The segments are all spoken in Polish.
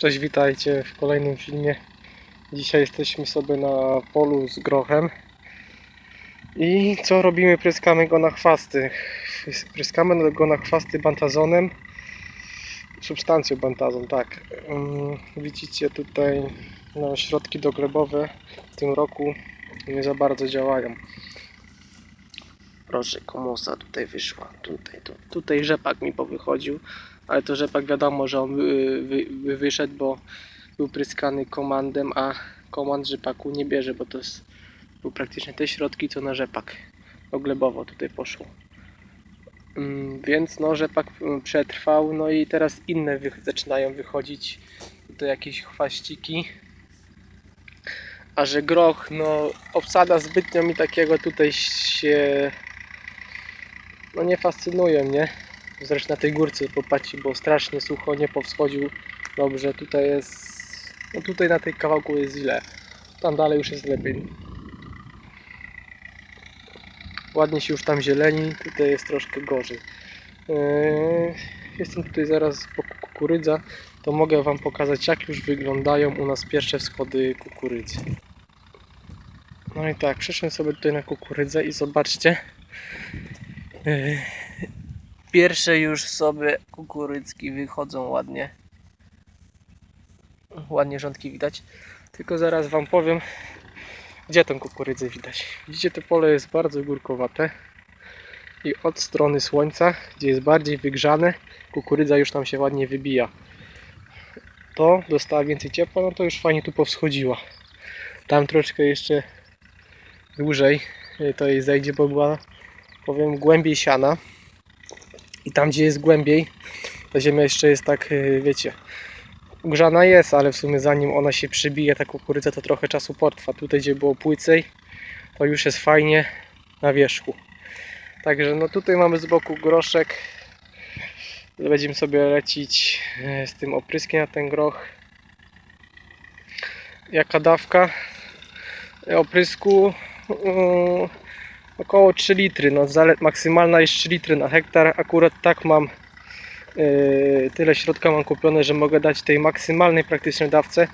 Cześć, witajcie w kolejnym filmie. Dzisiaj jesteśmy sobie na polu z grochem. I co robimy? Pryskamy go na chwasty. Pryskamy go na chwasty bantazonem. Substancją bantazon, tak. Ym, Widzicie tutaj no, środki doglebowe w tym roku nie za bardzo działają. Proszę, komusa tutaj wyszła. Tutaj, tu, tutaj rzepak mi powychodził. Ale to rzepak wiadomo, że on wy, wy, wy wyszedł, bo był pryskany komandem, a komand rzepaku nie bierze, bo to jest, był praktycznie te środki, co na rzepak oglebowo tutaj poszło. Mm, Więc no rzepak mm, przetrwał, no i teraz inne wy, zaczynają wychodzić, to jakieś chwaściki. A że groch, no obsada zbytnio mi takiego tutaj się no nie fascynuje mnie. Zresztą na tej górce popatrzcie, było strasznie sucho, nie powschodził dobrze. Tutaj jest, no tutaj na tej kawałku jest źle. Tam dalej już jest lepiej. Ładnie się już tam zieleni, tutaj jest troszkę gorzej. Eee, Jestem tutaj zaraz po kukurydza, to mogę Wam pokazać jak już wyglądają u nas pierwsze wschody kukurydzy. No i tak, przyszłem sobie tutaj na kukurydzę i zobaczcie. Eee, Pierwsze już sobie kukurydzki wychodzą ładnie. Ładnie rządki widać. Tylko zaraz Wam powiem, gdzie tą kukurydzę widać. Widzicie, to pole jest bardzo górkowate. I od strony słońca, gdzie jest bardziej wygrzane, kukurydza już tam się ładnie wybija. To dostała więcej ciepła, no to już fajnie tu powschodziła. Tam troszkę jeszcze dłużej y, to jej zejdzie, bo była, powiem, głębiej siana. I tam, gdzie jest głębiej, ta ziemia jeszcze jest tak, yy, wiecie, grzana jest, ale w sumie zanim ona się przybije, ta kukurydza, to trochę czasu potrwa. Tutaj, gdzie było płycej, to już jest fajnie na wierzchu. Także no tutaj mamy z boku groszek. Będziemy sobie lecić yy, z tym opryskiem na ten groch. Jaka dawka oprysku? Około 3 litry, no zale- maksymalna jest 3 litry na hektar, akurat tak mam yy, tyle środka mam kupione, że mogę dać tej maksymalnej praktycznej dawce.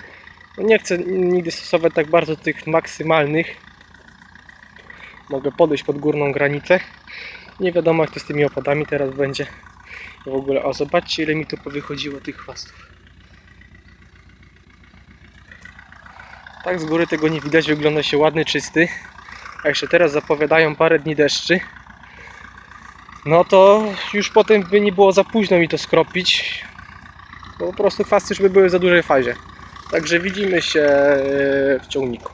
No nie chcę nigdy stosować tak bardzo tych maksymalnych. Mogę podejść pod górną granicę. Nie wiadomo jak to z tymi opadami teraz będzie w ogóle, o zobaczcie ile mi tu powychodziło tych chwastów. Tak z góry tego nie widać, wygląda się ładny, czysty a jeszcze teraz zapowiadają parę dni deszczy, no to już potem by nie było za późno mi to skropić, bo po prostu chwasty już by były w za dużej fazie. Także widzimy się e, w ciągniku.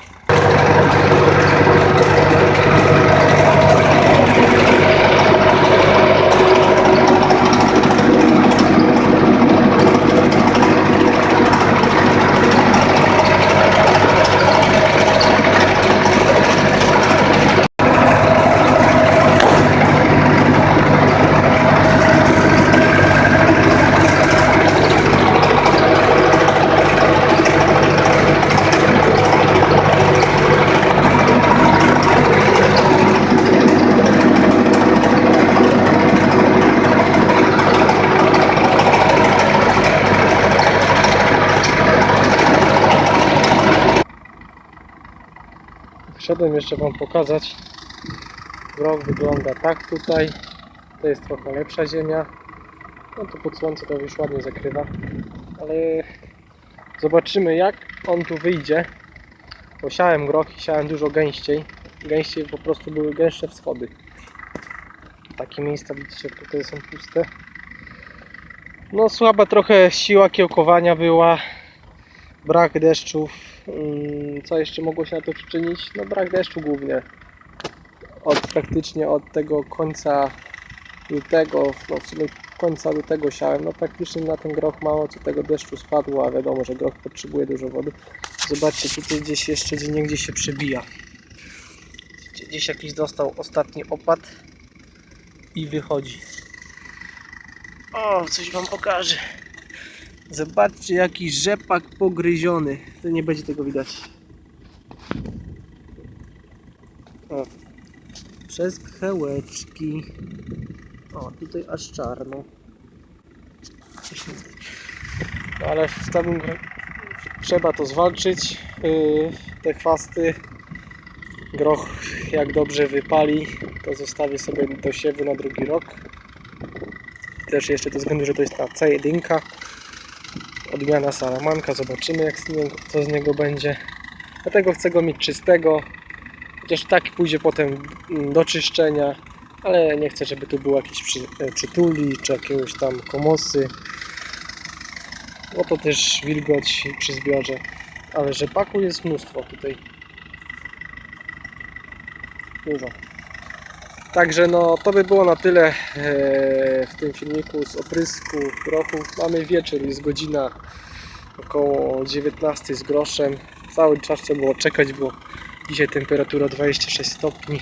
Wszedłem jeszcze Wam pokazać. Grok wygląda tak tutaj. To jest trochę lepsza ziemia. No to pod słońce to już ładnie zakrywa. Ale zobaczymy jak on tu wyjdzie. Bo siałem groch i siałem dużo gęściej. Gęściej po prostu były gęstsze wschody. Takie miejsca widzicie tutaj są puste. No słaba trochę siła kiełkowania była. Brak deszczów. Mm, Co jeszcze mogło się na to przyczynić? No brak deszczu głównie. Od praktycznie od tego końca lutego, no w sumie końca lutego siałem, no praktycznie na ten groch mało co tego deszczu spadło, a wiadomo, że groch potrzebuje dużo wody. Zobaczcie, tutaj gdzieś jeszcze gdzie niegdzie się przebija. Gdzie- Gdzieś jakiś dostał ostatni opad i wychodzi. O, coś wam pokażę. Zobaczcie jaki rzepak pogryziony. To nie będzie tego widać. O. Przez pchełeczki. O, tutaj aż czarno. No ale w gra- trzeba to zwalczyć. Yy, te chwasty. Groch jak dobrze wypali, to zostawię sobie do siewu na drugi rok. Też jeszcze ze względu, że to jest ta C1. Odmiana salamanka, zobaczymy jak z niego, co z niego będzie. Dlatego chcę go mieć czystego. Chociaż tak pójdzie potem mm, do czyszczenia, ale nie chcę, żeby tu było jakieś przy, e, przytuli czy jakiegoś tam komosy. No to też wilgoć przy zbiorze. Ale rzepaku jest mnóstwo tutaj. Dużo. Także no to by było na tyle e, w tym filmiku z oprysku grochu. Mamy wieczór, jest godzina około 19 z groszem. Cały czas trzeba było czekać, bo dzisiaj temperatura 26 stopni.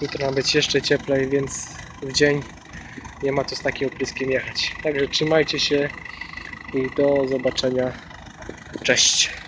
Jutro ma być jeszcze cieplej, więc w dzień nie ma co z takim opryskiem jechać. Także trzymajcie się i do zobaczenia. Cześć!